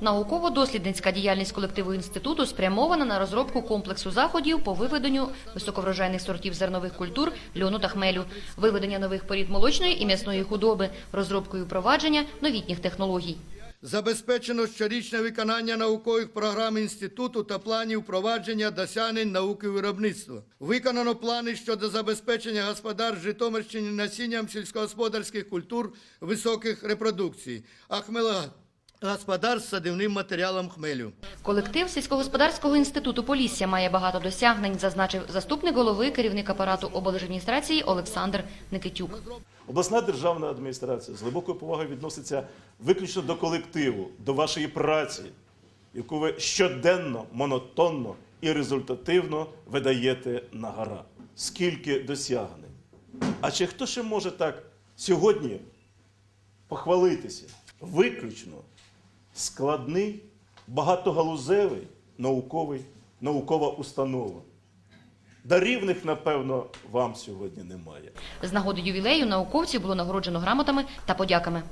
Науково-дослідницька діяльність колективу інституту спрямована на розробку комплексу заходів по виведенню високоврожайних сортів зернових культур, льону та хмелю, виведення нових порід молочної і м'ясної худоби, розробку і впровадження новітніх технологій. Забезпечено щорічне виконання наукових програм інституту та планів провадження досягнень науки виробництва. Виконано плани щодо забезпечення господарств Житомирщини насінням сільськогосподарських культур високих репродукцій, а хмелогосподарств з садивним матеріалом хмелю. Колектив сільськогосподарського інституту Полісся має багато досягнень, зазначив заступник голови керівник апарату облдержадміністрації Олександр Никитюк. Обласна державна адміністрація з глибокою повагою відноситься виключно до колективу, до вашої праці, яку ви щоденно, монотонно і результативно видаєте на гора. Скільки досягнень. А чи хто ще може так сьогодні похвалитися? Виключно складний, багатогалузевий науковий, наукова установа. Дарівних, напевно, вам сьогодні немає. З нагоди ювілею науковців було нагороджено грамотами та подяками.